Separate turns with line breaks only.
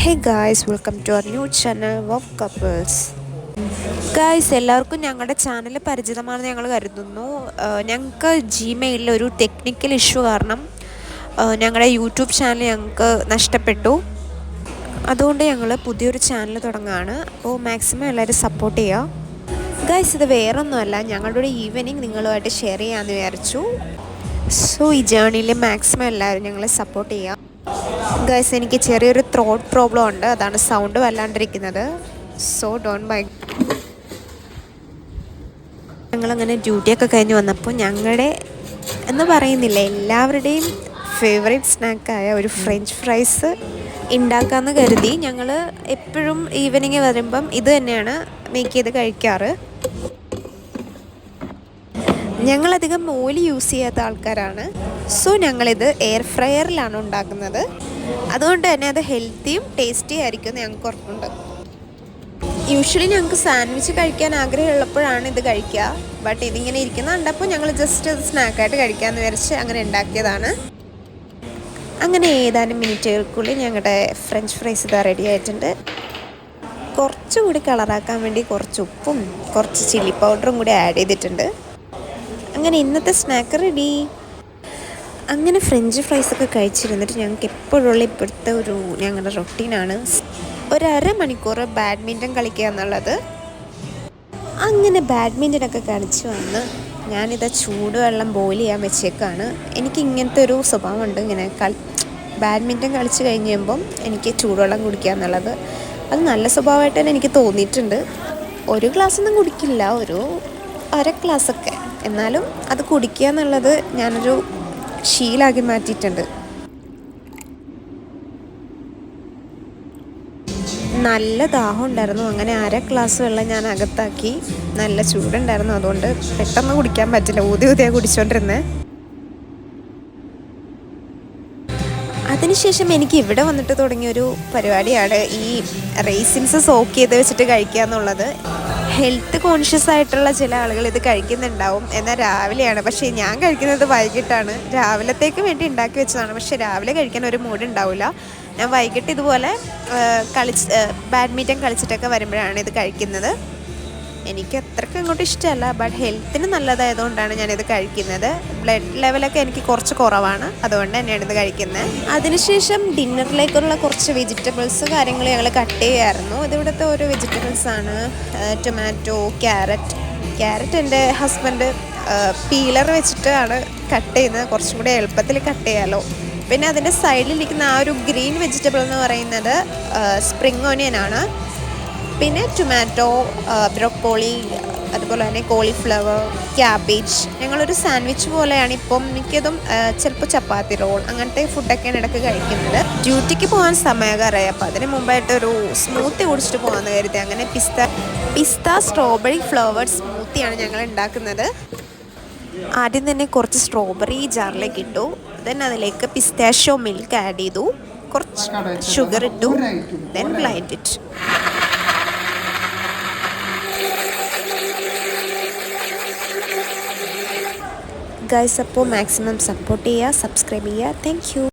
Hey guys welcome to our new channel walk couples guys എല്ലാവർക്കും ഞങ്ങളുടെ channel പരിചിതമാണെന്ന് ഞങ്ങൾ കരുതുന്നു. ഞങ്ങൾക്ക് ജിമെയിലിൽ ഒരു ടെക്നിക്കൽ ഇഷ്യൂ കാരണം ഞങ്ങളുടെ യൂട്യൂബ് ചാനൽ ഞങ്ങൾക്ക് നഷ്ടപ്പെട്ടു. അതുകൊണ്ട് ഞങ്ങൾ പുതിയൊരു ചാനൽ തുടങ്ങുകയാണ് അപ്പോൾ മാക്സിമം എല്ലാവരും സപ്പോർട്ട് ചെയ്യുക ഗായ്സ് ഇത് വേറൊന്നുമല്ല. ഞങ്ങളുടെ ഒരു ഈവനിങ് നിങ്ങളുമായിട്ട് ഷെയർ ചെയ്യാമെന്ന് വിചാരിച്ചു. സോ ഈ ജേണിയിൽ മാക്സിമം എല്ലാവരും ഞങ്ങളെ സപ്പോർട്ട് ചെയ്യുക ഗൈസ് എനിക്ക് ചെറിയൊരു ത്രോട്ട് പ്രോബ്ലം ഉണ്ട്. അതാണ് സൗണ്ട് വല്ലാണ്ടിരിക്കുന്നത്. സോ ഡോൺ ബൈ ഞങ്ങളങ്ങനെ ഡ്യൂട്ടിയൊക്കെ കഴിഞ്ഞ് വന്നപ്പോൾ ഞങ്ങളുടെ എന്ന് പറയുന്നില്ല എല്ലാവരുടെയും ഫേവറേറ്റ് സ്നാക്കായ ഒരു ഫ്രഞ്ച് ഫ്രൈസ് ഉണ്ടാക്കാമെന്ന് കരുതി. ഞങ്ങൾ എപ്പോഴും ഈവനിങ് വരുമ്പം ഇത് തന്നെയാണ് മേക്ക് ചെയ്ത് കഴിക്കാറ്. ഞങ്ങളധികം ഓയിൽ യൂസ് ചെയ്യാത്ത ആൾക്കാരാണ്. സോ ഞങ്ങളിത് എയർ ഫ്രയറിലാണ് ഉണ്ടാക്കുന്നത്. അതുകൊണ്ട് തന്നെ അത് ഹെൽത്തിയും ടേസ്റ്റി ആയിരിക്കും ഞങ്ങൾക്ക് ഉറപ്പുണ്ട്. യൂഷ്വലി ഞങ്ങൾക്ക് സാൻഡ്വിച്ച് കഴിക്കാൻ ആഗ്രഹമുള്ളപ്പോഴാണ് ഇത് കഴിക്കുക. ബട്ട് ഇതിങ്ങനെ ഇരിക്കുന്ന കണ്ടപ്പോൾ ഞങ്ങൾ ജസ്റ്റ് അത് സ്നാക്കായിട്ട് കഴിക്കാമെന്ന് വിചാരിച്ച് അങ്ങനെ ഉണ്ടാക്കിയതാണ്. അങ്ങനെ ഏതാനും മിനിറ്റുകൾക്കുള്ളിൽ ഞങ്ങളുടെ ഫ്രഞ്ച് ഫ്രൈസ് ഇതാ റെഡി ആയിട്ടുണ്ട്. കുറച്ചുകൂടി കളറാക്കാൻ വേണ്ടി കുറച്ച് ഉപ്പും കുറച്ച് ചില്ലി പൗഡറും കൂടി ആഡ് ചെയ്തിട്ടുണ്ട്. അങ്ങനെ ഇന്നത്തെ സ്നാക്ക് റെഡി അങ്ങനെ ഫ്രഞ്ച് ഫ്രൈസ് ഒക്കെ കഴിച്ചിരുന്നിട്ട് ഞങ്ങൾക്ക് എപ്പോഴുള്ള ഇപ്പോഴത്തെ ഒരു ഞങ്ങളുടെ റൊട്ടീനാണ്. ഒരു അരമണിക്കൂർ ബാഡ്മിന്റൺ കളിക്കുക എന്നുള്ളത്. അങ്ങനെ ബാഡ്മിന്റൺ ഒക്കെ കളിച്ച് വന്ന് ഞാനിത് ചൂടുവെള്ളം ബോയിൽ ചെയ്യാൻ വെച്ചേക്കാണ്. എനിക്ക് ഇങ്ങനത്തെ ഒരു സ്വഭാവമുണ്ട്. ഇങ്ങനെ കളി ബാഡ്മിന്റൺ കളിച്ച് കഴിഞ്ഞ് കഴിയുമ്പം എനിക്ക് ചൂടുവെള്ളം കുടിക്കുക എന്നുള്ളത് അത് നല്ല സ്വഭാവമായിട്ട് തന്നെ എനിക്ക് തോന്നിയിട്ടുണ്ട്. ഒരു ഗ്ലാസ് ഒന്നും കുടിക്കില്ല. ഒരു അര ഗ്ലാസ്സൊക്കെ. എന്നാലും അത് കുടിക്കുക എന്നുള്ളത് ഞാനൊരു ശീലാക്കി മാറ്റിയിട്ടുണ്ട്. നല്ല ദാഹം ഉണ്ടായിരുന്നു. അങ്ങനെ അര ഗ്ലാസ് വെള്ളം ഞാൻ അകത്താക്കി. നല്ല ചൂടുണ്ടായിരുന്നു. അതുകൊണ്ട് പെട്ടെന്ന് കുടിക്കാൻ പറ്റില്ല. ഊതി ഊതിയാണ് കുടിച്ചോണ്ടിരുന്നത് അതിനുശേഷം എനിക്ക് ഇവിടെ വന്നിട്ട് തുടങ്ങിയൊരു പരിപാടിയാണ് ഈ റേസിൻസ് സോക്ക് ചെയ്ത് വെച്ചിട്ട് കഴിക്കുക എന്നുള്ളത്. ഹെൽത്ത് കോൺഷ്യസ് ആയിട്ടുള്ള ചില ആളുകൾ ഇത് കഴിക്കുന്നുണ്ടാവും എന്നാൽ രാവിലെയാണ്. പക്ഷേ ഞാൻ കഴിക്കുന്നത് വൈകിട്ടാണ്. രാവിലത്തേക്ക് വേണ്ടി ഉണ്ടാക്കി വെച്ചതാണ്. പക്ഷേ രാവിലെ കഴിക്കാൻ ഒരു മൂഡ് ഉണ്ടാവില്ല ഞാൻ വൈകിട്ട് ഇതുപോലെ കളിച്ച് ബാഡ്മിന്റൺ കളിച്ചിട്ടൊക്കെ വരുമ്പോഴാണ് ഇത് കഴിക്കുന്നത്. എനിക്ക് അത്രയ്ക്ക് അങ്ങോട്ട് ഇഷ്ടമല്ല ബട്ട് ഹെൽത്തിന് നല്ലതായതുകൊണ്ടാണ് ഞാനിത് കഴിക്കുന്നത്. ബ്ലഡ് ലെവലൊക്കെ എനിക്ക് കുറച്ച് കുറവാണ് അതുകൊണ്ട് തന്നെയാണ് ഇത് കഴിക്കുന്നത്. അതിനുശേഷം ഡിന്നറിലേക്കുള്ള കുറച്ച് വെജിറ്റബിൾസ് കാര്യങ്ങൾ ഞങ്ങൾ കട്ട് ചെയ്യായിരുന്നു. ഇതിവിടുത്തെ ഓരോ വെജിറ്റബിൾസ് ആണ്. ടൊമാറ്റോ ക്യാരറ്റ് ക്യാരറ്റ് എന്റെ ഹസ്ബൻഡ് പീലർ വെച്ചിട്ടാണ് കട്ട് ചെയ്യുന്നത്. കുറച്ചും കൂടി എളുപ്പത്തിൽ കട്ട് ചെയ്യാമല്ലോ പിന്നെ അതിന്റെ സൈഡിലിരിക്കുന്ന ആ ഒരു ഗ്രീൻ വെജിറ്റബിൾ എന്ന് പറയുന്നത് സ്പ്രിങ് ഓനിയൻ ആണ്. പിന്നെ ടൊമാറ്റോ ബ്രൊക്കോളി അതുപോലെ തന്നെ കോളിഫ്ലവർ ക്യാബേജ് ഞങ്ങളൊരു സാൻഡ്വിച്ച് പോലെയാണ് ഇപ്പം മിക്കതും ചിലപ്പോൾ ചപ്പാത്തി റോൾ അങ്ങനത്തെ ഫുഡൊക്കെയാണ് ഇടയ്ക്ക് കഴിക്കുന്നത്. ഡ്യൂട്ടിക്ക് പോകാൻ സമയകാരായി അപ്പോൾ അതിന് മുമ്പായിട്ട് ഒരു സ്മൂത്തി കുടിച്ചിട്ട് പോകാമെന്ന് കരുതി. അങ്ങനെ പിസ്ത പിസ്ത സ്ട്രോബെറി ഫ്ലവർ സ്മൂത്തിയാണ് ഞങ്ങൾ ഉണ്ടാക്കുന്നത്. ആദ്യം തന്നെ കുറച്ച് സ്ട്രോബെറി ജാറിലേക്ക് ഇട്ടു. ദെൻ അതിലേക്ക് പിസ്താഷ്യോ മിൽക്ക് ആഡ് ചെയ്തു. കുറച്ച് ഷുഗർ ഇട്ടു. ദെൻ ബ്ലൈൻഡ് ഇറ്റ് ഗൈസ് അപ്പോൾ മാക്സിമം സപ്പോർട്ട് ചെയ്യുക സബ്സ്ക്രൈബ് ചെയ്യുക. താങ്ക്